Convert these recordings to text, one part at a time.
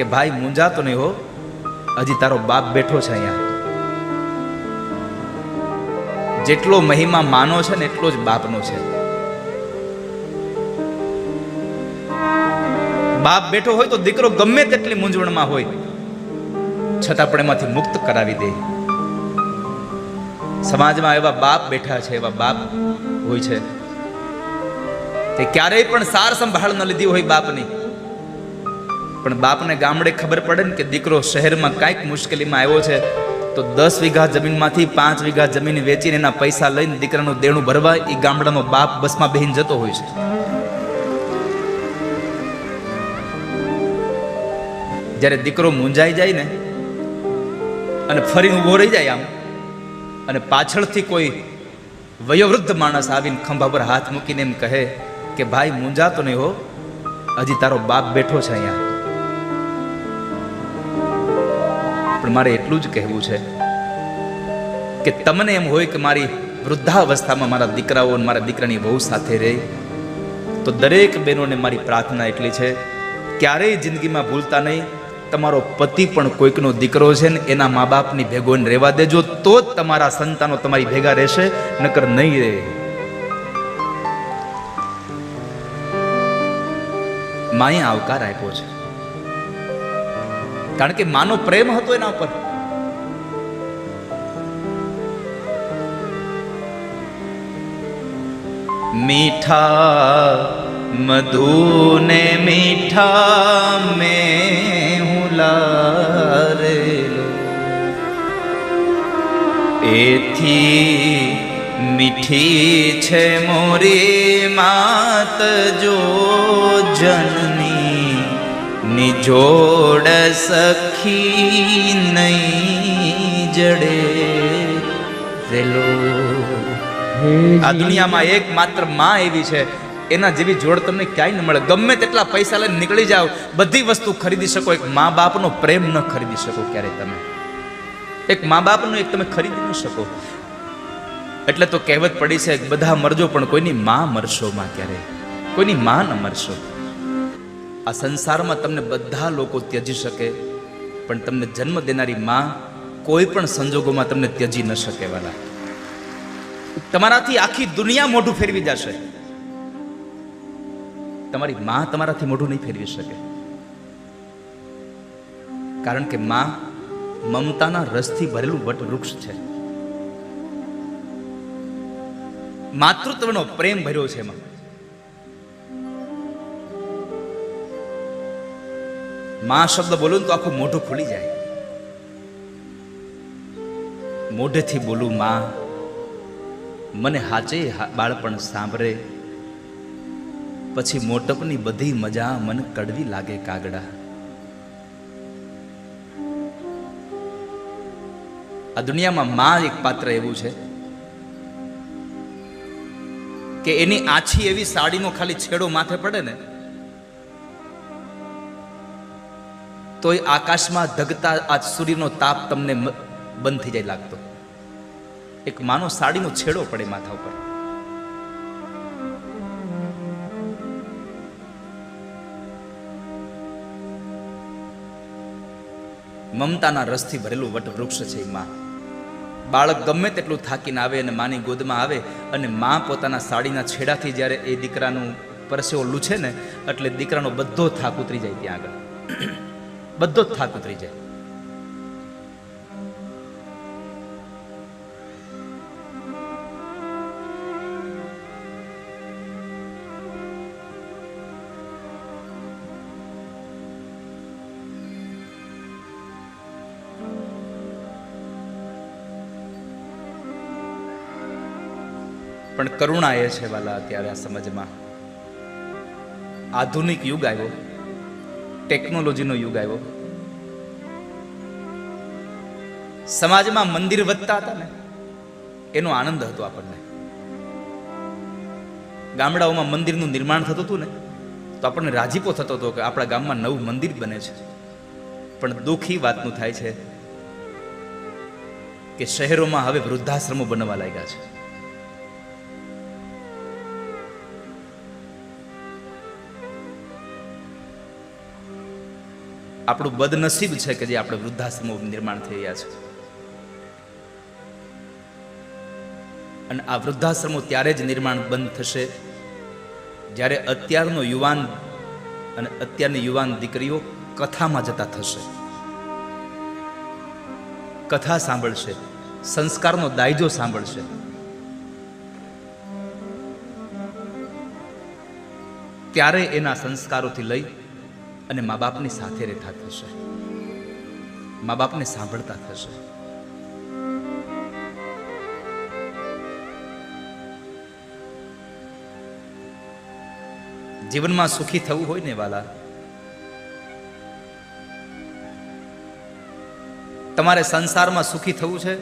કે ભાઈ મૂંઝાતો નહીં હો. હજી તારો બાપ બેઠો છે અહીંયા. જેટલો મહિમા માનો છે ને એટલો જ બાપનો છે. બાપ બેઠો હોય તો દીકરો ગમે તેટલી મૂંઝવણમાં હોય, છતાં પણ એમાંથી મુક્ત કરાવી દે. સમાજમાં એવા બાપ બેઠા છે, એવા બાપ હોય છે. તે ક્યારેય પણ સાર સંભાળ ન લીધી હોય બાપની. પણ બાપને ગામડે ખબર પડે ને કે દીકરો શહેરમાં કાંઈક મુશ્કેલીમાં આવ્યો છે, તો દસ વીઘા જમીનમાંથી પાંચ વીઘા જમીન વેચીને એના પૈસા લઈને દીકરાનું દેણું ભરવા એ ગામડાનો બાપ બસમાં બેહીને જતો હોય છે. જ્યારે દીકરો મૂંઝાઈ જાય ને, અને ફરીને ઊભો રહી જાય આમ, અને પાછળથી કોઈ વયોવૃદ્ધ માણસ આવીને ખંભા પર હાથ મૂકીને એમ કહે કે, ભાઈ, મૂંઝાતો નહીં હો, હજી તારો બાપ બેઠો છે અહીંયા. પણ મારે એટલું જ કહેવું છે કે તમને એમ હોય કે મારી વૃદ્ધાવસ્થામાં મારા દીકરાઓ મારા દીકરાની બહુ સાથે રહે, તો દરેક બહેનોને મારી પ્રાર્થના એટલી છે, ક્યારેય જિંદગીમાં ભૂલતા નહીં. તમારો પતિ પણ કોઈકનો દીકરો છે ને એના મા બાપની ભેગો એને રહેવા દેજો, તો જ તમારા સંતાનો તમારી ભેગા રહેશે, નકર નહીં રહે. માએ આવકાર આપ્યો છે. કારણ કે માનો પ્રેમ હતો એના ઉપર. મીઠા મધુને મીઠા મેં હું એથી મીઠી છે મોરી માત જો જનની. નિજોડ સખી નહીં જડે. રેલો આ દુનિયામાં એક માત્રમાં એવી છે. એના જેવી જોડ તમને ક્યાંય ન મળે. ગમે તેટલા પૈસા લઈને નીકળી જાઓ બધી વસ્તુ ખરીદી શકો. એક મા બાપનો પ્રેમ ન ખરીદી શકો ક્યારે તમે. એક મા બાપનો એક તમે ખરીદી ન શકો. એટલે તો કહેવત પડી છે બધા મરજો પણ કોઈની માં મરશો માં ક્યારે કોઈની માં ન મરશો. આ સંસારમાં તમને બધા લોકો ત્યજી શકે, પણ તમને જન્મ દેનારી માં કોઈ પણ સંજોગોમાં તમને ત્યજી ન શકે વાલા. તમારાથી આખી દુનિયા મોઢું ફેરવી જશે. તમારી માં તમારાથી મોઢું નહીં ફેરવી શકે. કારણ કે માં મમતાના રસથી ભરેલું વટ વૃક્ષ છે. માતૃત્વનો પ્રેમ ભર્યો છે એમાં. માં શબ્દ બોલું તો આખું મોઢું ખુલી જાય મોઢેથી બોલું મા મને હાચે બાળપણ સાંભળે, પછી મોટપની બધી મજા મને કડવી લાગે કાગડા. આ દુનિયામાં મા એક પાત્ર એવું છે કે એની આછી એવી સાડીનો ખાલી છેડો માથે પડે ને તોય આકાશમાં ધગતા આ સૂર્યનો તાપ તમને બંધ થઈ જાય લાગતો. એક માનો સાડીનો છેડો પડે માથા ઉપર. મમતાના રસથી ભરેલું વટ વૃક્ષ છે એ માં. બાળક ગમે તેટલું થાકીને આવે અને માની ગોદમાં આવે અને મા પોતાના સાડીના છેડાથી જ્યારે એ દીકરાનું પરસેવો લૂછે ને એટલે દીકરાનો બધો થાક ઉતરી જાય ત્યાં આગળ. બધો જ થાક ઉતરી જાય. પણ કરુણા એ છે વાલા અત્યારે આ સમજમાં. આધુનિક યુગ આવ્યો. ટેકનોલોજીનો યુગ આવ્યો. સમાજમાં મંદિર વધતા હતા ને, એનો આનંદ હતો આપણને. ગામડાઓમાં મંદિરનું નિર્માણ થતું હતું ને, તો આપણને રાજીપો થતો હતો કે આપણા ગામમાં નવું મંદિર બને છે. પણ દુઃખી વાતનું થાય છે કે શહેરોમાં હવે વૃદ્ધાશ્રમો બનવા લાગ્યા છે. આપણું બદનસીબ છે કે જે આપણે વૃદ્ધાશ્રમો નિર્માણ થઈ રહ્યા છે. અને આ વૃદ્ધાશ્રમો ત્યારે જ નિર્માણ બંધ થશે જ્યારે અત્યારનો યુવાન અને અત્યારની યુવાન દીકરીઓ કથામાં જતા થશે. કથા સાંભળશે, સંસ્કારનો દાયજો સાંભળશે. ત્યારે એના સંસ્કારોથી લઈ અને મા બાપની સાથે રહેતા થશે. મા બાપને સાંભળતા થશે. જીવનમાં સુખી થવું હોય ને વાલા, તમારે સંસારમાં સુખી થવું છે?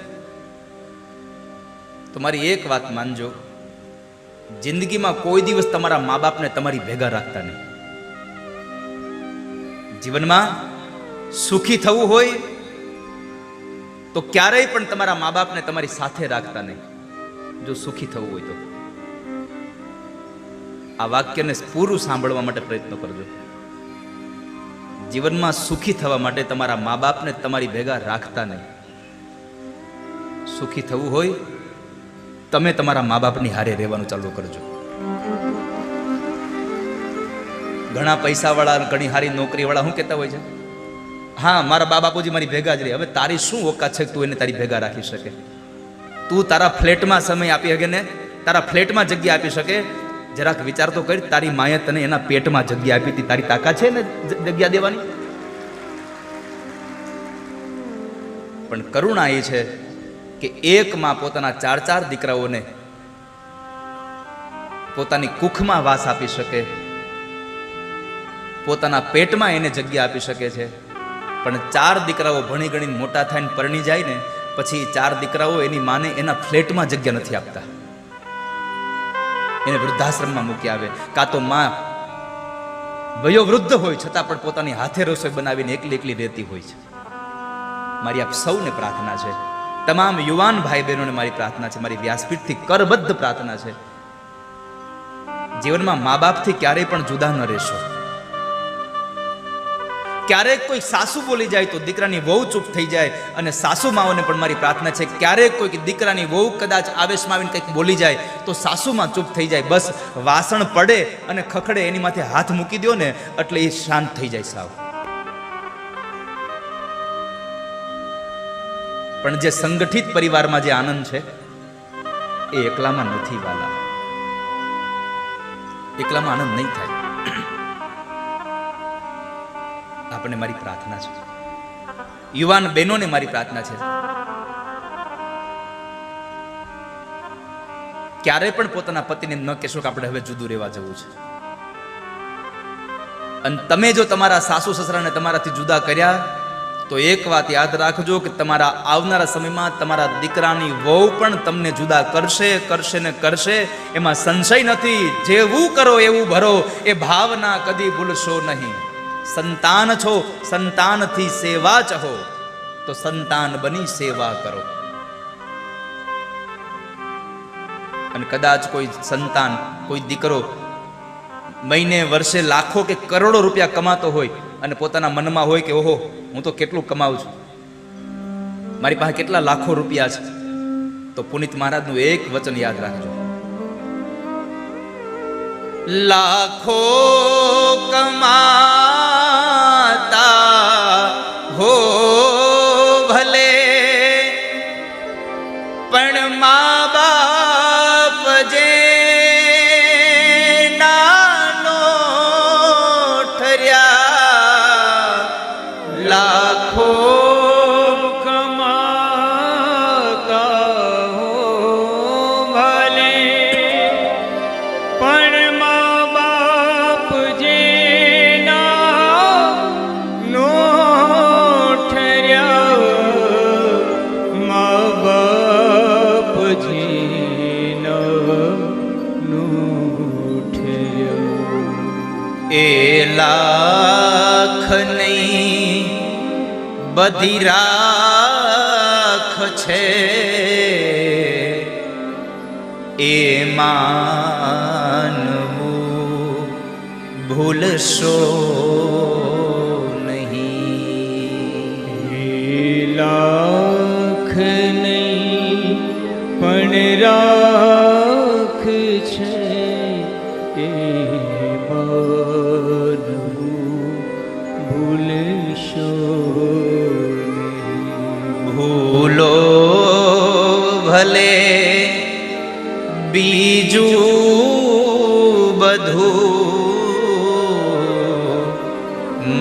તો મારી એક વાત માનજો. જિંદગીમાં કોઈ દિવસ તમારા મા બાપને તમારી ભેગા રાખતા નહીં. જીવનમાં સુખી થવું હોય, તો ક્યારેય પણ તમારા મા બાપને તમારી સાથે રાખતા નહીં. જો સુખી થવું હોય તો. આ વાક્યને પૂરું સાંભળવા માટે પ્રયત્ન કરજો. જીવનમાં સુખી થવા માટે તમારા મા બાપને તમારી ભેગા રાખતા નહીં. સુખી થવું હોય, તમે તમારા મા બાપની હારે રહેવાનું ચાલુ કરજો. ઘણા પૈસાવાળા ઘણી સારી નોકરીવાળા શું કહેતા હોય છે? હા, મારા બા બાપુજી મારી ભેગા જ રહે. હવે તારી શું ઓકાત છે તું એને તારી ભેગા રાખી શકે? તું તારા ફ્લેટમાં સમય આપી શકે ને, તારા ફ્લેટમાં જગ્યા આપી શકે. જરાક વિચાર તો કરી, તારી માએ તને એના પેટમાં જગ્યા આપી હતી. તારી તાકાત છે ને જગ્યા દેવાની? પણ કરુણા એ છે કે એક માં પોતાના ચાર ચાર દીકરાઓને પોતાની કુખમાં વાસ આપી શકે. પોતાના પેટમાં એને જગ્યા આપી શકે છે. પણ ચાર દીકરાઓ ભણી ગણીને મોટા થઈને પરણી જાય ને, પછી ચાર દીકરાઓ એની માને એના ફ્લેટમાં જગ્યા નથી આપતા. એને વૃદ્ધાશ્રમમાં મૂકી આવે. કાં તો માં વયો વૃદ્ધ હોય, છતાં પણ પોતાની હાથે રસોઈ બનાવીને એકલી એકલી રહેતી હોય છે. મારી આપ સૌને પ્રાર્થના છે. તમામ યુવાન ભાઈ બહેનોને મારી પ્રાર્થના છે. મારી વ્યાસપીઠથી કરબદ્ધ પ્રાર્થના છે. જીવનમાં મા બાપથી ક્યારેય પણ જુદા ન રહેશો. ક્યારેક કોઈ સાસુ બોલી જાય તો દીકરાની વહુ ચૂપ થઈ જાય અને સાસુ માઓને પણ મારી પ્રાર્થના છે, ક્યારેક કોઈક દીકરાની વહુ કદાચ આવેશમાં આવીને કંઈક બોલી જાય તો સાસુમાં ચૂપ થઈ જાય. બસ વાસણ પડે અને ખખડે એની માથે હાથ મૂકી દો ને એટલે એ શાંત થઈ જાય સાવ. પણ જે સંગઠિત પરિવારમાં જે આનંદ છે, એ એકલામાં નથી વાલા. એકલામાં આનંદ નહીં થાય. આપણને મારી પ્રાર્થના છે. યુવાન બહેનોને મારી પ્રાર્થના છે. ક્યારે પણ પોતાના પતિને ન કહેશો કે આપણે હવે જુદું રહેવા જવું છે. અને તમે જો તમારા સાસુ સસરાને તમારાથી જુદા કર્યા, તો એક વાત યાદ રાખજો કે તમારા આવનારા સમયમાં તમારા દીકરાની વહુ પણ તમને જુદા કરશે કરશે ને કરશે. એમાં સંશય નથી. જેવું કરો એવું ભરો. એ ભાવના કદી ભૂલશો નહીં. સંતાન છો, સંતાનથી સેવા ચહો તો સંતાન બની સેવા કરો. અને કદાચ કોઈ સંતાન, કોઈ દીકરો મહિને, વર્ષે, લાખો કે કરોડો રૂપિયા કમાતો હોય અને પોતાના મનમાં હોય કે, ઓહો, હું તો કેટલું કમાઉં છું? મારી પાસે કેટલા લાખો રૂપિયા છે? તો પુનિત મહારાજનું એક વચન યાદ રાખજો. લાખો કમાતા બધી છે. એ માનવું ભૂલશો નહીં. લાખ નહીં પણ રા ભલે બીજું બધું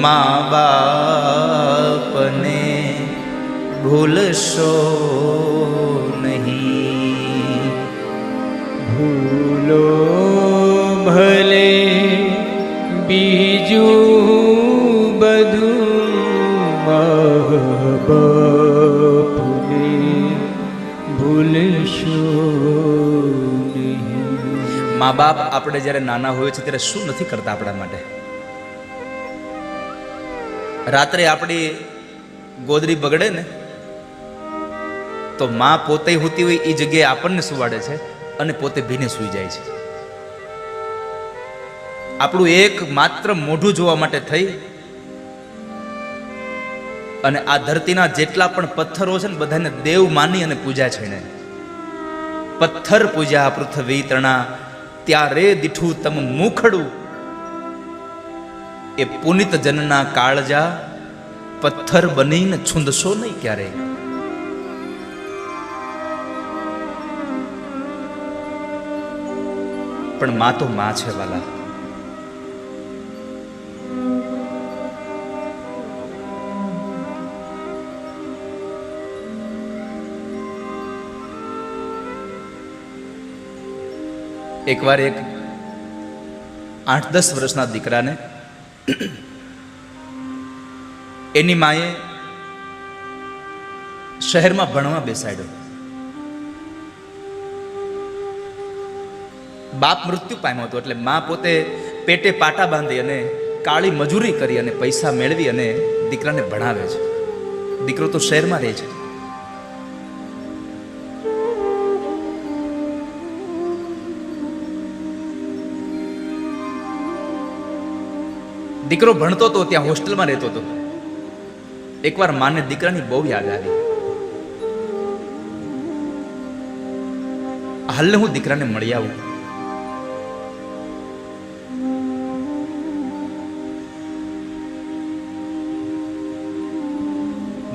મા બાપને ભૂલશો નહીં ભૂલો ભલે બીજું મા બાપ આપણે જ્યારે નાના હોઈએ છીએ ત્યારે શું નથી કરતા આપણા માટે? રાત્રે આપણી ગોદરી બગડે ને, તો મા પોતે હોતી હોય એ જગ્યાએ આપણને સુવાડે છે અને પોતે ભીને સૂઈ જાય છે. આપણું એક માત્ર મોઢું જોવા માટે થઈ અને આ ધરતીના જેટલા પણ પથ્થરો છે ને, બધાને દેવ માની અને પૂજા છે ને પથ્થર પૂજા પૃથ્વી તણા ત્યારે દીઠું તમ મુખડું. એ પુનિત જનના કાળજા પથ્થર બનીને છૂંદશો નહીં ક્યારે? પણ માં તો માં છે વાલા. એકવાર એક આઠ દસ વર્ષના દીકરાને એની માએ શહેરમાં ભણવા બેસાડ્યો. બાપ મૃત્યુ પામ્યો હતો એટલે મા પોતે પેટે પાટા બાંધી અને કાળી મજૂરી કરી અને પૈસા મેળવી અને દીકરાને ભણાવે છે. દીકરો તો શહેરમાં રહે છે. દીકરો ભણતો હતો ત્યાં હોસ્ટેલમાં રહેતો હતો એકવાર માને દીકરાની બહુ યાદ આવી. હાલને હું દીકરાને મળી આવું.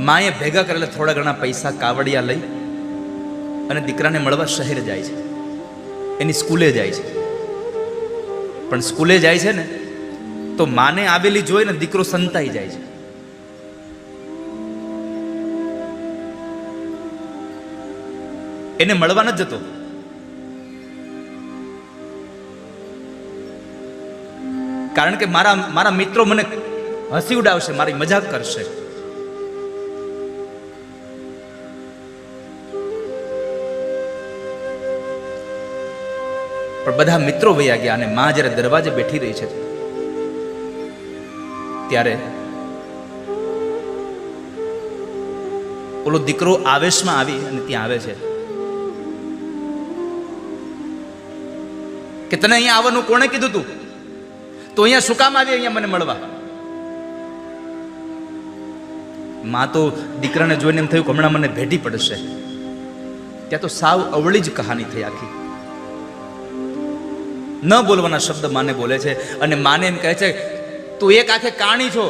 માએ ભેગા કરેલા થોડા ઘણા પૈસા કાવડિયા લઈ અને દીકરાને મળવા શહેર જાય છે. એની સ્કૂલે જાય છે. પણ સ્કૂલે જાય છે ને તો માને આવેલી જોઈને દીકરો સંતાઈ જાય છે. એને મળવા નથી જતો. કારણ કે મારા મારા મિત્રો મને હસી ઉડાવશે, મારી મજાક કરશે. પણ બધા મિત્રો વૈયા ગયા અને માં જ્યારે દરવાજે બેઠી રહી છે ત્યારે ઓલો દીકરો આવેશમાં આવી અને ત્યાં આવે છે કે તને અહીંયા આવવાનું કોણે કીધું તું? તો અહીંયા શું કામ આવી અહીંયા મને મળવા? માં તો દીકરાને જોઈને એમ થયું કે હમણાં મને ભેટી પડશે. ત્યાં તો સાવ અવળી જ કહાની થઈ આખી. ન બોલવાના શબ્દ માને બોલે છે અને માને એમ કહે છે તું એક આખે કાણી છો,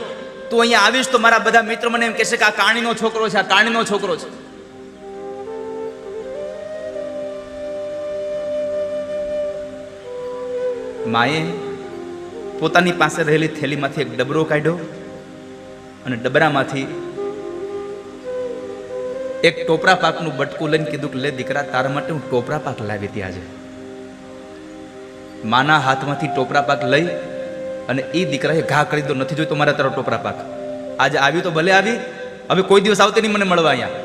તું અહીંયા આવીશ તો મારા બધા મિત્રો મને એમ કહેશે કે આ કાણીનો છોકરો છે, આ કાણીનો છોકરો છે. માએ પોતાની પાસે રહેલી થેલીમાંથી એક ડબરો કાઢ્યો અને ડબરામાંથી એક ટોપરા પાકનું બટકું લઈને કીધું કે, લે દીકરા, તારા માટે હું ટોપરા પાક લાવી હતી આજે. માના હાથમાંથી ટોપરા પાક લઈ અને એ દીકરાએ ઘા કરી દો નથી જોઈતો મારા તારો ટોપરા પાક. આજે આવ્યું તો ભલે આવી, હવે કોઈ દિવસ આવતી નહીં મને મળવા અહીંયા.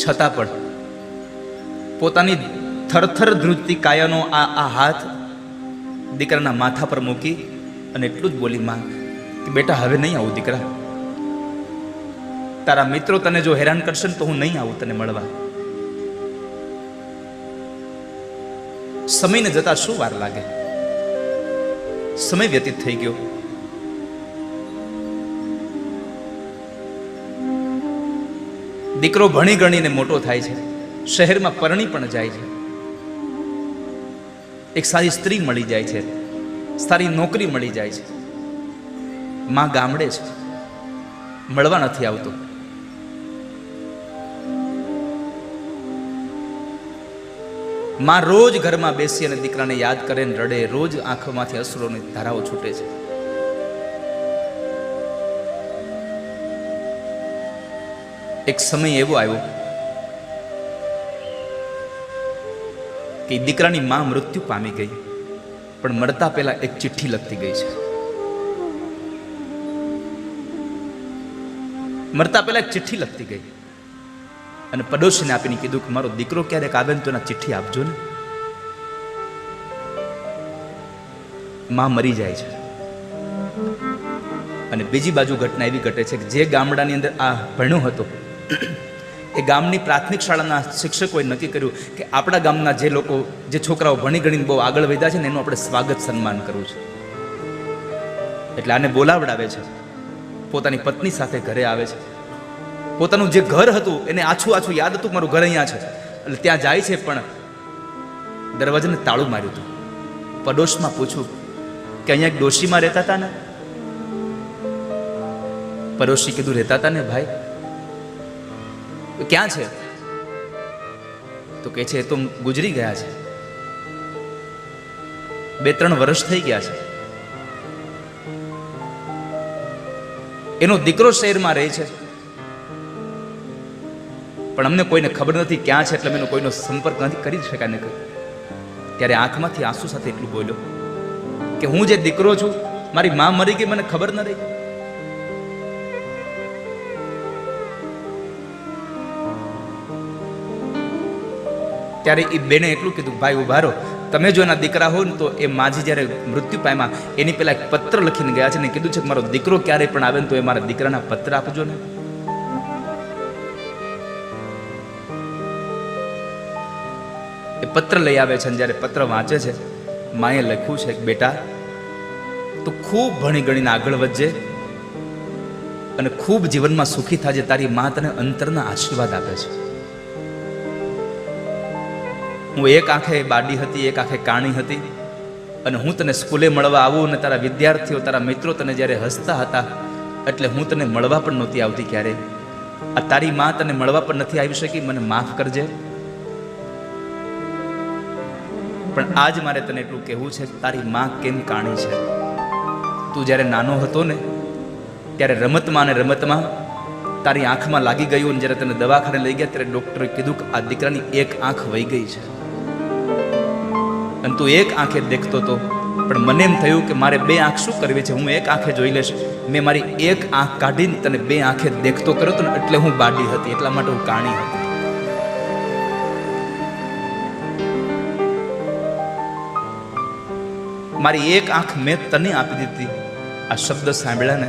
છતાં પણ પોતાની થરથર ધ્રુજતી કાયાનો આ આ હાથ દીકરાના માથા પર મૂકી અને એટલું જ બોલી, માં કે બેટા હવે નહીં આવું દીકરા. તારા મિત્રો તને જો હેરાન કરશે તો હું નહીં આવું તને મળવા. સમયને જતા શું વાર લાગે? સમય વ્યતીત થઈ ગયો. દીકરો ભણી ગણીને મોટો થાય છે. શહેરમાં પરણી પણ જાય છે. એક સારી સ્ત્રી મળી જાય છે. સારી નોકરી મળી જાય છે. માં ગામડે છે. મળવા નથી આવતો. માં રોજ ઘરમાં બેસી અને દીકરાને યાદ કરે ને રડે, રોજ આંખોમાંથી અશ્રુની ધારાઓ છૂટે છે. એક સમય એવો આવ્યો કે દીકરાની માં મૃત્યુ પામી ગઈ, પણ મરતા પહેલા એક ચિઠ્ઠી લખતી ગઈ છે. મરતા પહેલા એક ચિઠ્ઠી લખતી ગઈ. અને પડોશીને આપીને કીધું કે મારો દીકરો ક્યારેક આવે ને તો એના ચિઠ્ઠી આપજો ને. માં મરી જાય છે. અને બીજી બાજુ ઘટના એવી ઘટે છે કે જે ગામડાની અંદર આ ભણ્યો હતો, એ ગામની પ્રાથમિક શાળાના શિક્ષકોએ નક્કી કર્યું કે આપણા ગામના જે લોકો, જે છોકરાઓ ભણી ગણીને બહુ આગળ વધ્યા છે ને એનું આપણે સ્વાગત સન્માન કરવું છે. એટલે આને બોલાવડાવે છે. પોતાની પત્ની સાથે ઘરે આવે છે. પોતાનું જે ઘર હતું, એને આછું આછું યાદ હતું મારું ઘર અહીંયા છે. એટલે ત્યાં જાય છે, પણ દરવાજાને તાળું માર્યું હતું. પડોશમાં પૂછ્યું કે અહીંયા એક ડોશીમાં રહેતા હતા ને? પડોશી કીધું, રહેતા હતા ને ભાઈ? ક્યાં છે? તો કે છે, એ તો ગુજરી ગયા છે. બે ત્રણ વર્ષ થઈ ગયા છે. એનો દીકરો શહેરમાં રહે છે. પણ અમને કોઈને ખબર નથી ક્યાં છે એટલે અમે કોઈનો સંપર્ક નથી કરી શકાય ને ત્યારે આંખમાંથી આંસુ સાથે એટલું બોલ્યો કે હું જે દીકરો છું, મારી મા મરી ગઈ, મને ખબર ન રહી. ત્યારે એ બેને એટલું કીધું, ભાઈ ઊભા રહો. તમે જો એના દીકરા હો ને તો એ માજી જ્યારે મૃત્યુ પામ્યા, એની પેલા એક પત્ર લખીને ગયા છે ને, કીધું છે કે મારો દીકરો ક્યારે પણ આવે ને તો એ મારા દીકરાના પત્ર આપજો ને. એ પત્ર લઈ આવે છે અને જ્યારે પત્ર વાંચે છે, માએ લખ્યું છે કે બેટા, તું ખૂબ ભણી ગણીને આગળ વધજે અને ખૂબ જીવનમાં સુખી થાજે. તારી મા તને અંતરના આશીર્વાદ આપે છે. હું એક આંખે બાડી હતી, એક આંખે કાણી હતી અને હું તને સ્કૂલે મળવા આવું અને તારા વિદ્યાર્થીઓ, તારા મિત્રો તને જ્યારે હસતા હતા, એટલે હું તને મળવા પણ નહોતી આવતી ક્યારે આ તારી મા તને મળવા પણ નથી આવી શકી. મને માફ કરજે. પણ આજ મારે તને એટલું કહેવું છે, તારી માં કેમ કાણી છે? તું જ્યારે નાનો હતો ને, ત્યારે રમતમાં અને રમતમાં તારી આંખમાં લાગી ગયું અને જ્યારે તને દવાખાને લઈ ગયા, ત્યારે ડૉક્ટરે કીધું કે આ દીકરાની એક આંખ વહી ગઈ છે. અને તું એક આંખે દેખતો હતો પણ મને એમ થયું કે મારે બે આંખ શું કરવી છે? હું એક આંખે જોઈ લઈશ. મેં મારી એક આંખ કાઢીને તને બે આંખે દેખતો કર્યો હતો ને, એટલે હું બાડી હતી, એટલા માટે હું કાણી હતી. મારી એક આંખ મેં તને આપી દીધી. આ શબ્દ સાંભળ્યા ને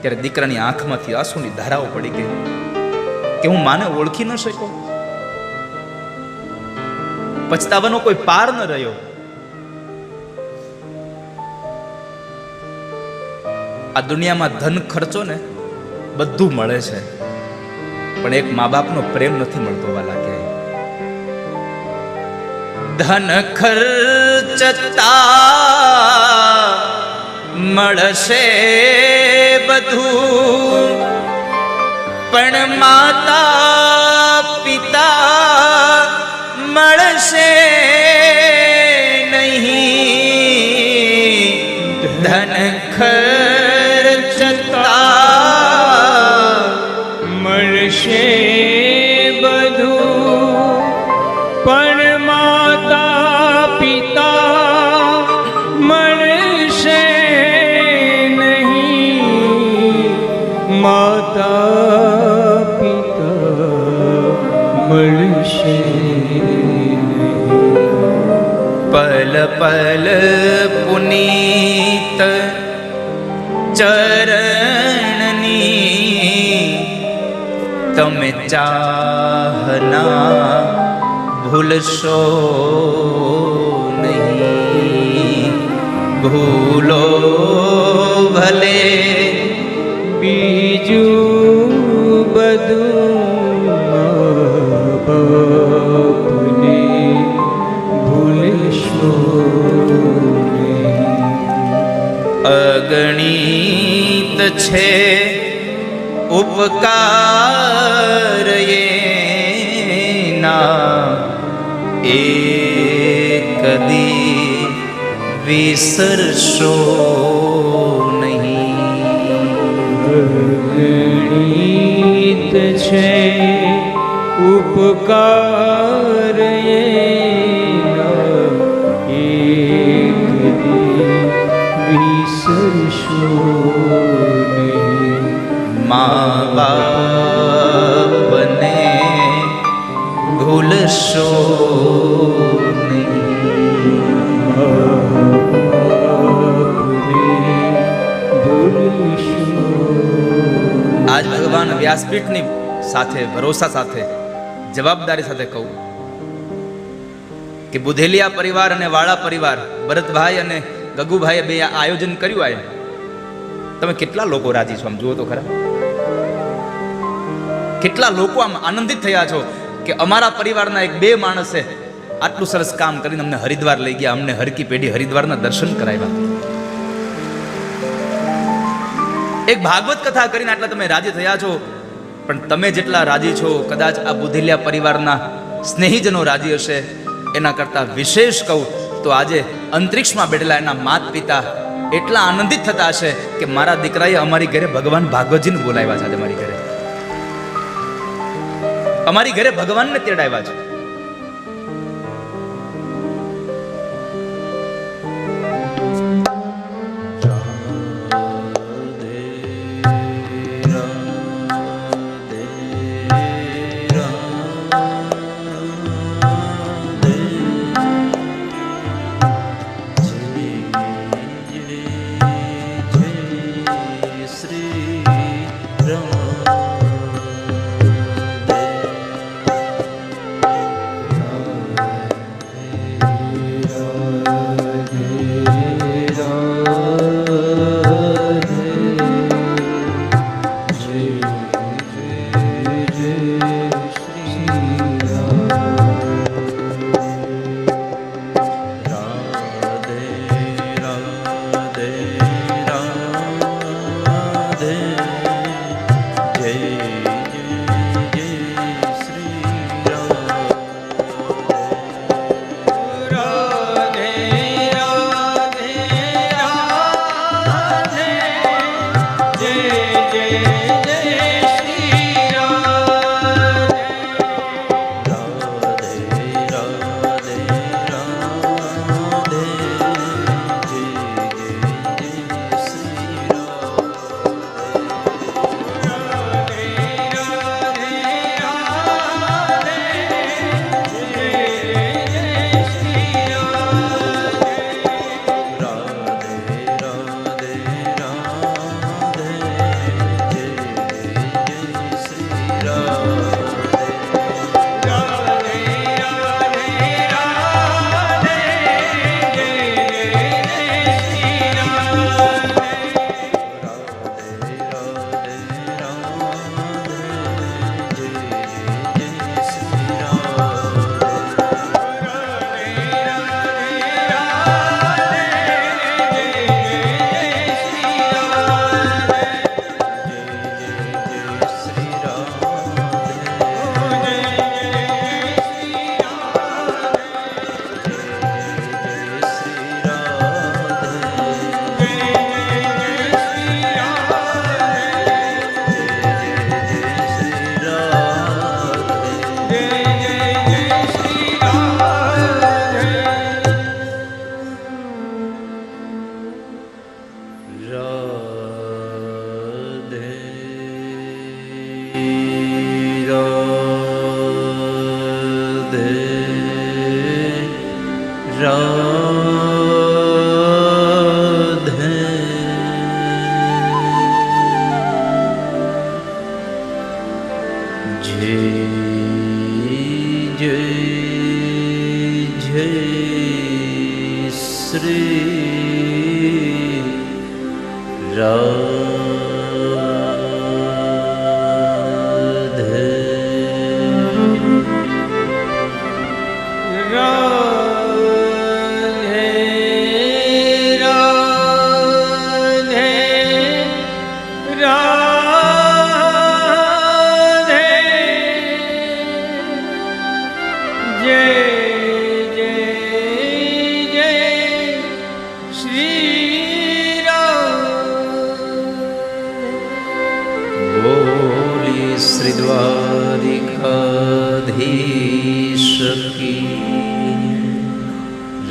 ત્યારે દીકરાની આંખમાંથી આંસુની ધારાઓ પડી ગઈ કે હું માને ઓળખી ન શક્યો. પછતાવાનો કોઈ પાર ન રહ્યો. આ દુનિયામાં ધન ખર્ચો ને બધું મળે છે, પણ એક મા બાપનો પ્રેમ નથી મળતો વાલા ક્યાંય ધન ખર્ચતા મળશે બધું પણ માતા પિતા મળશે નહીં પલ પલ પુનીત ચરણની તમે ચાહના ભૂલશો નહીં ભૂલો ભલે બીજું બધું અગણિત છે. ઉપકાર એના એ કદી વિસરશો નહીં. છે. ઉપકાર વ્યાસપીઠની સાથે, ભરોસા સાથે, જવાબદારી સાથે કહું કે બુધેલિયા પરિવાર અને વાળા પરિવાર, ભરતભાઈ અને ગગુભાઈએ બે આયોજન કર્યું આ તમે કેટલા લોકો રાજી છો આમ જુઓ તો ખરા? કેટલા લોકો આમ આનંદિત થયા છો કે અમારા પરિવારના એક બે માણસે આટલું સરસ કામ કરીને અમને હરિદ્વાર લઈ ગયા, અમને હરકી પેઢી હરિદ્વારના દર્શન કરાવ્યા. એક ભાગવત કથા કરીને આટલા તમે રાજી થયા છો પણ તમે જેટલા રાજી છો, કદાચ આ બુધિલિયા પરિવારના સ્નેહીજનો રાજી હશે. એના કરતાં વિશેષ કહું તો આજે અંતરિક્ષમાં બેઠેલા એના માત પિતા એટલા આનંદિત થતા હશે કે મારા દીકરાએ અમારી ઘરે ભગવાન ભાગવતજીને બોલાવ્યા છે આજે અમારી ઘરે. અમારી ઘરે ભગવાનને તેડાવ્યા છે. vida.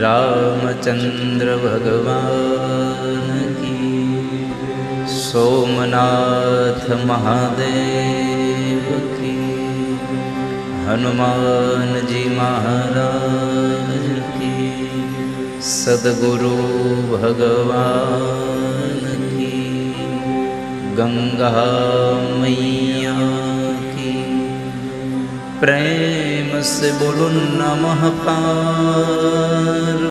રામચંદ્ર ભગવાન કી સોમનાથ મહાદેવ હનુમાનજી મહારાજ કી સદગુરુ ભગવાન કી ગંગા મૈયા કી પ્રેમ સે બોલો નમઃ પાર